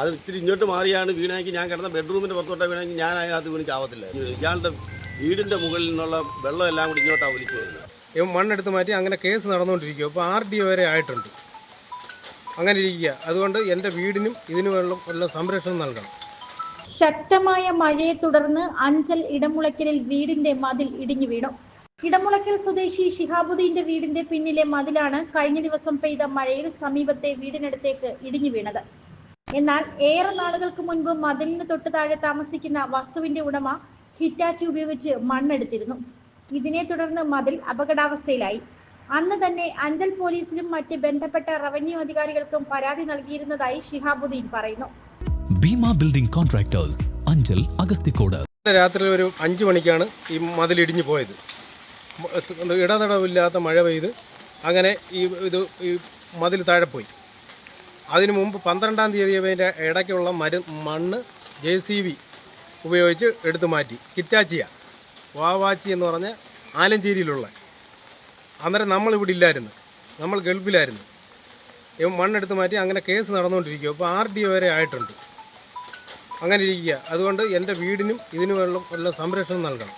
അത് ഇത്തിരി ഇങ്ങോട്ട് മാറിയാണ് വീണെങ്കിൽ ഞാൻ കിടന്ന ബെഡ്റൂമിന്റെ പുറത്തോട്ട് വീണെങ്കിൽ ഞാൻ അതിനകത്ത് വീണിക്കാവത്തില്ല ചാവത്തില്ല. ഇയാളുടെ വീടിന്റെ മുകളിൽ നിന്നുള്ള വെള്ളം എല്ലാം കൂടി ഇങ്ങോട്ടാണ് ഒലിച്ചു വരുന്നത്. ഇവൻ മണ്ണെടുത്ത് മാറ്റി അങ്ങനെ കേസ് നടന്നുകൊണ്ടിരിക്കുക അപ്പോൾ ആർ ഡി വരെ ആയിട്ടുണ്ട്. അങ്ങനെ ഇരിക്കുക. അതുകൊണ്ട് എന്റെ വീടിനും ഇതിനുമുള്ള ഉള്ള സംരക്ഷണം നൽകണം. ശക്തമായ മഴയെ തുടർന്ന് അഞ്ചൽ ഇടമുളയ്ക്കലിൽ വീടിന്റെ മതിൽ ഇടിഞ്ഞു വീണു. ഇടമുളയ്ക്കൽ സ്വദേശി ഷിഹാബുദ്ദീന്റെ വീടിന്റെ പിന്നിലെ മതിലാണ് കഴിഞ്ഞ ദിവസം പെയ്ത മഴയിൽ സമീപത്തെ വീടിനടുത്തേക്ക് ഇടിഞ്ഞു വീണത്. എന്നാൽ ഏറെ നാളുകൾക്ക് മുൻപ് മതിലിന് തൊട്ട് താഴെ താമസിക്കുന്ന വസ്തുവിന്റെ ഉടമ ഹിറ്റാച്ചി ഉപയോഗിച്ച് മണ്ണെടുത്തിരുന്നു. ഇതിനെ തുടർന്ന് മതിൽ അപകടാവസ്ഥയിലായി. അന്ന് തന്നെ അഞ്ചൽ പോലീസിലും മറ്റ് ബന്ധപ്പെട്ട റവന്യൂ അധികാരികൾക്കും പരാതി നൽകിയിരുന്നതായി ഷിഹാബുദ്ദീൻ പറയുന്നു. Bhima building contractors Anchal Agasthikode. ഇന്നലെ രാത്രി ഒരു അഞ്ച് മണിക്കാണ് ഈ മതിൽ ഇടിഞ്ഞു പോയത്. ഇടതടവില്ലാത്ത മഴ പെയ്ത് അങ്ങനെ ഈ ഇത് ഈ മതിൽ താഴെ പോയി. അതിനു മുമ്പ് പന്ത്രണ്ടാം തീയതി അതിന്റെ ഇടയ്ക്കുള്ള മരു മണ്ണ് ജെ സി ബി ഉപയോഗിച്ച് എടുത്തു മാറ്റി. കിറ്റാച്ചിയ. വാവാച്ചി എന്ന് പറഞ്ഞ ആലഞ്ചേരിയിലുള്ള. അന്നേരം നമ്മളിവിടെ ഇല്ലായിരുന്നു. നമ്മൾ ഗൾഫിലായിരുന്നു. ഇവൻ മണ്ണെടുത്ത് മാറ്റി അങ്ങനെ കേസ് നടന്നുകൊണ്ടിരിക്കുക ഇപ്പോൾ ആർ ഡി വരെ ആയിട്ടുണ്ട്. അങ്ങനെ ഇരിക്കുക അതുകൊണ്ട് എന്റെ വീടിനും ഇതിനുമുള്ള ഉള്ള സംരക്ഷണം നൽകണം.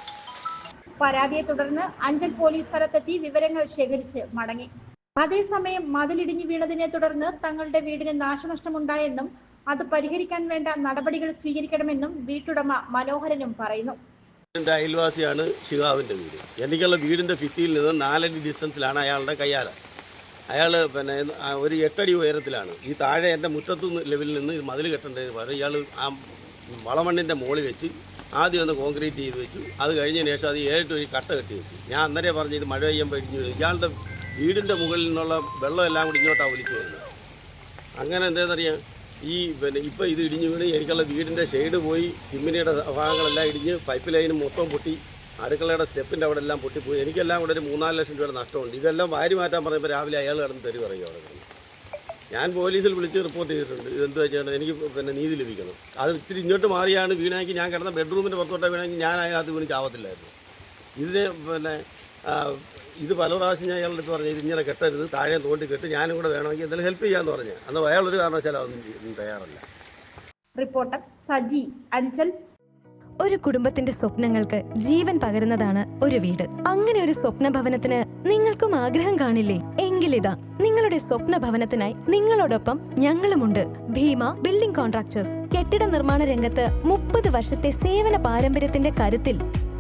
പരാതിയെ തുടർന്ന് അഞ്ചൽ പോലീസ് സ്ഥലത്തെത്തി വിവരങ്ങൾ ശേഖരിച്ച് മടങ്ങി. അതേസമയം മതിലിടിഞ്ഞു വീണതിനെ തുടർന്ന് തങ്ങളുടെ വീടിന് നാശനഷ്ടമുണ്ടായെന്നും അത് പരിഹരിക്കാൻ വേണ്ട നടപടികൾ സ്വീകരിക്കണമെന്നും വീട്ടുടമ മനോഹരനും പറയുന്നു. എന്റെ അയൽവാസിയാണ് ശിവാവിന്റെ വീട്. എനിക്കുള്ള വീടിന്റെ ഭിത്തിയിൽ നിന്ന് നാലടി ഡിസ്റ്റൻസിലാണ് അയാളുടെ കയ്യാല. അയാൾ പിന്നെ ഒരു എട്ടടി ഉയരത്തിലാണ്. ഈ താഴെ എന്റെ മുറ്റത്തു ലെവലിൽ നിന്ന് മതിൽ കെട്ടേണ്ടത് പകരം ഇയാൾ ആ വളമണ്ണിന്റെ മുകളിൽ വെച്ച് ആദ്യം ഒന്ന് കോൺക്രീറ്റ് ചെയ്ത് വെച്ചു. അത് കഴിഞ്ഞതിന് ശേഷം അത് ഏഴ് ഒരു കട്ട കെട്ടി വെച്ചു. ഞാൻ അന്നേരം പറഞ്ഞു ഇത് മഴ പെയ്യാൻ ഇടിഞ്ഞു ഇയാളുടെ വീടിന്റെ മുകളിൽ നിന്നുള്ള വെള്ളം എല്ലാം കൂടി ഇങ്ങോട്ടാണ് ഒലിച്ചു വരുന്നത് അങ്ങനെ എന്താണെന്നറിയാം ഈ പിന്നെ ഇപ്പോൾ ഇത് ഇടിഞ്ഞു വീണ് എനിക്കുള്ള വീടിന്റെ ഷെയ്ഡ് പോയി ചിമ്മിനിയുടെ ഭാഗങ്ങളെല്ലാം ഇടിഞ്ഞ് പൈപ്പ് ലൈന് മൊത്തം പൊട്ടി അടുക്കളയുടെ സ്റ്റെപ്പിന്റെ അവിടെ എല്ലാം പൊട്ടിപ്പോയി എനിക്കെല്ലാം കൂടെ ഒരു മൂന്നാൽ ലക്ഷം രൂപയുടെ നഷ്ടമുണ്ട്. ഇതെല്ലാം വാരി മാറ്റാൻ പറയുമ്പോൾ രാവിലെ അയാൾ കിടന്ന് തെറി പറയും അവിടെ ഞാൻ പോലീസിൽ വിളിച്ച് റിപ്പോർട്ട് ചെയ്തിട്ടുണ്ട്. ഇതെന്ത് വെച്ചാൽ എനിക്ക് പിന്നെ നീതി ലഭിക്കണം. അത് ഇത്തിരി ഇങ്ങോട്ട് മാറിയാണ് വീണാക്കി ഞാൻ കിടന്ന ബെഡ്റൂമിന്റെ പുറത്തോട്ട് വീണെങ്കിൽ ഞാൻ അതിനകത്ത് വീണ് ചാവത്തില്ലായിരുന്നു. ഇതിന് പിന്നെ ഇത് പല പ്രാവശ്യം ഞാൻ അയാളുടെ അടുത്ത് പറഞ്ഞു ഇത് ഇങ്ങനെ കെട്ടരുത് താഴെ തോണ്ടി കെട്ട് ഞാനും കൂടെ വേണമെങ്കിൽ എന്തെങ്കിലും ഹെൽപ്പ് ചെയ്യാന്ന് പറഞ്ഞു. അന്ന് അയാളൊരു കാരണവശാലും അതൊന്നും തയ്യാറല്ല. റിപ്പോർട്ടർ സജി അഞ്ചൽ. ഒരു കുടുംബത്തിന്റെ സ്വപ്നങ്ങൾക്ക് ജീവൻ പകരുന്നതാണ് ഒരു വീട്. അങ്ങനെ ഒരു സ്വപ്ന ഭവനത്തിന് നിങ്ങൾക്കും ആഗ്രഹം കാണില്ലേ? എങ്കിലിതാ നിങ്ങളുടെ സ്വപ്ന ഭവനത്തിനായി നിങ്ങളോടൊപ്പം ഞങ്ങളുമുണ്ട്. Bhima building contractors. കെട്ടിട നിർമ്മാണ രംഗത്ത് മുപ്പത് വർഷത്തെ സേവന പാരമ്പര്യത്തിന്റെ കരുത്തിൽ